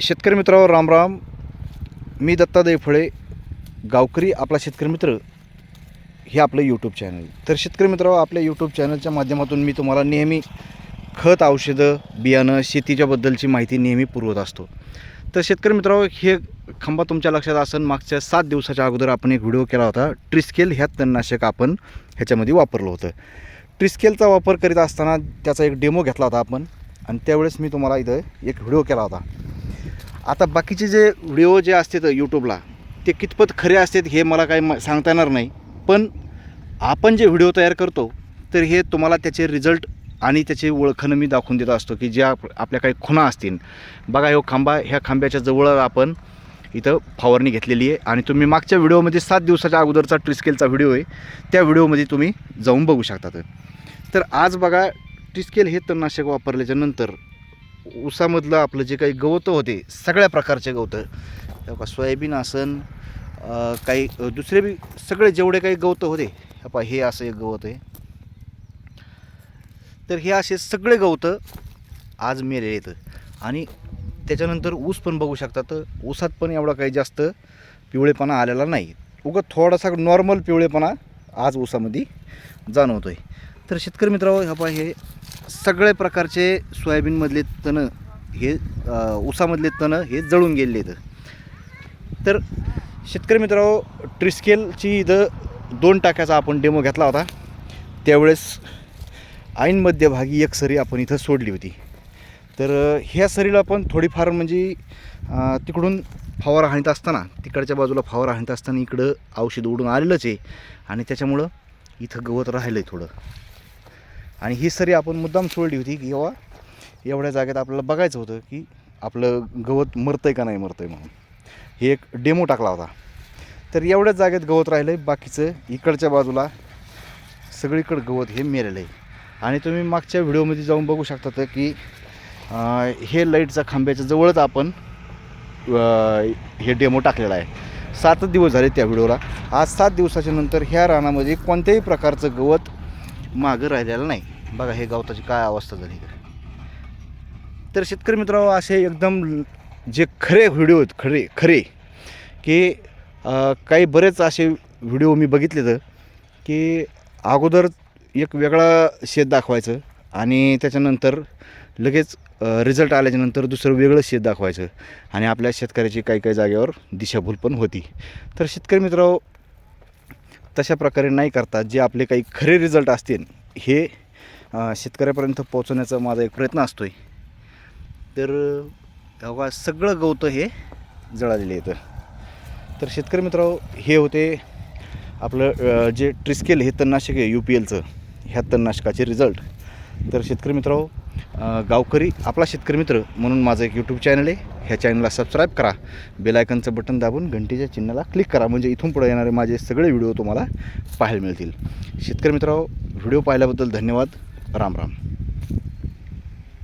शेतकरी मित्रांनो रामराम मी दत्ता फळे गावकरी आपला शेतकरी मित्र हे आपलं यूट्यूब चॅनल तर शेतकरी मित्रावर आपल्या यूट्यूब चॅनलच्या माध्यमातून मी तुम्हाला नेहमी खत औषधं बियाणं शेतीच्याबद्दलची माहिती नेहमी पुरवत असतो. तर शेतकरी मित्रांनो हे खंबा तुमच्या लक्षात असेल मागच्या सात दिवसाच्या अगोदर आपण एक व्हिडिओ केला होता ट्रिस्केल ह्या तणनाशक आपण ह्याच्यामध्ये वापरलं होतं. ट्रिस्केलचा वापर करीत असताना त्याचा एक डेमो घेतला होता आपण आणि त्यावेळेस मी तुम्हाला इथं एक व्हिडिओ केला होता. आता बाकीचे जे व्हिडिओ जे असतात यूट्यूबला ते कितपत खरे असतात हे मला काही म सांगता येणार नाही. पण आपण जे व्हिडिओ तयार करतो तर हे तुम्हाला त्याचे रिझल्ट आणि त्याची ओळखणं मी दाखवून देत असतो की ज्या आप- आपल्या काही खुणा असतील. बघा ह्यो खांबा ह्या खांब्याच्या जवळ आपण इथं फवारणी घेतलेली आहे आणि तुम्ही मागच्या व्हिडिओमध्ये सात दिवसाच्या अगोदरचा ट्रिस्केलचा व्हिडिओ आहे. त्या व्हिडिओमध्ये तुम्ही जाऊन बघू शकता. तर आज बघा ट्रिस्केल हे तणनाशक वापरल्याच्या नंतर ऊसामधलं आपलं जे काही गवतं होते सगळ्या प्रकारचे गवतं. हे सोयाबीन आसन काही दुसरे बी सगळे जेवढे काही गवतं होते हे पहा हे असं एक गवत आहे. तर हे असे सगळे गवतं आज मेले येतं आणि त्याच्यानंतर ऊस पण बघू शकता तर ऊसात पण एवढा काही जास्त पिवळेपणा आलेला नाही. उगं थोडासा नॉर्मल पिवळेपणा आज ऊसामध्ये जाणवतो आहे तर शेतकरी मित्रांनो ह्या हे सगळे प्रकारचे सोयाबीनमधले तणं हे ऊसामधले तणं हे जळून गेलेले आहेत. तर शेतकरी मित्रांनो ट्रिस्केलची इथं दोन टाक्याचा आपण डेमो घेतला होता. त्यावेळेस ऐन मध्यभागी एक सरी आपण इथं सोडली होती. तर ह्या सरीला आपण थोडीफार म्हणजे तिकडून फवारा हाणीत असताना तिकडच्या बाजूला फवारा हाणीत असताना इकडं औषध उडून आलेलंच आहे. आणि त्याच्यामुळं इथं गवत राहिलं आहे थोडं. आणि ही सरी आपण मुद्दाम सोडली होती की बाबा एवढ्या जागेत आपल्याला बघायचं होतं की आपलं गवत मरतंय का नाही मरतंय म्हणून. हे एक डेमो टाकला होता. तर एवढ्याच जागेत गवत राहिलं आहे बाकीचं इकडच्या बाजूला सगळीकडं गवत हे मेलेलं आहे आणि तुम्ही मागच्या व्हिडिओमध्ये जाऊन बघू शकता तर की हे लाईटचा खांब्याच्या जवळच आपण हे डेमो टाकलेला आहे. सातच दिवस झाले त्या व्हिडिओला. आज सात दिवसाच्या नंतर ह्या रानामध्ये कोणत्याही प्रकारचं गवत मागं राहिलेलं नाही बघा हे गवताची काय अवस्था झाली इकडे. तर शेतकरी मित्र असे एकदम जे खरे व्हिडिओ आहेत खरे खरे की काही बरेच असे व्हिडिओ मी बघितले तर की अगोदर एक वेगळा शेत दाखवायचं आणि त्याच्यानंतर लगेच रिझल्ट आल्याच्यानंतर दुसरं वेगळं शेत दाखवायचं आणि आपल्या शेतकऱ्याची काही काही जागेवर दिशाभूल पण होती तर शेतकरी मित्र तशा प्रकारे नाही करता जे आपले काही खरे रिझल्ट असतील हे शेतकऱ्यापर्यंत पोहोचवण्याचा माझा एक प्रयत्न असतो आहे तर तेव्हा सगळं गवतं हे जळालेलं येतं तर शेतकरी मित्र हे होते आपलं जे ट्रिस्केल हे तणनाशक आहे यू पी एलचं ह्या तणनाशकाचे रिझल्ट तर शेतकरी मित्रांनो गावकरी आपला शेतकरी मित्र म्हणून माझं एक यूट्यूब चॅनल आहे. ह्या चॅनलला सबस्क्राईब करा. बेलायकनचं बटन दाबून घंटीच्या चिन्हाला क्लिक करा. म्हणजे इथून पुढे येणारे माझे सगळे व्हिडिओ तुम्हाला पाहायला मिळतील. शेतकरी मित्रांनो व्हिडिओ पाहिल्याबद्दल धन्यवाद. राम राम.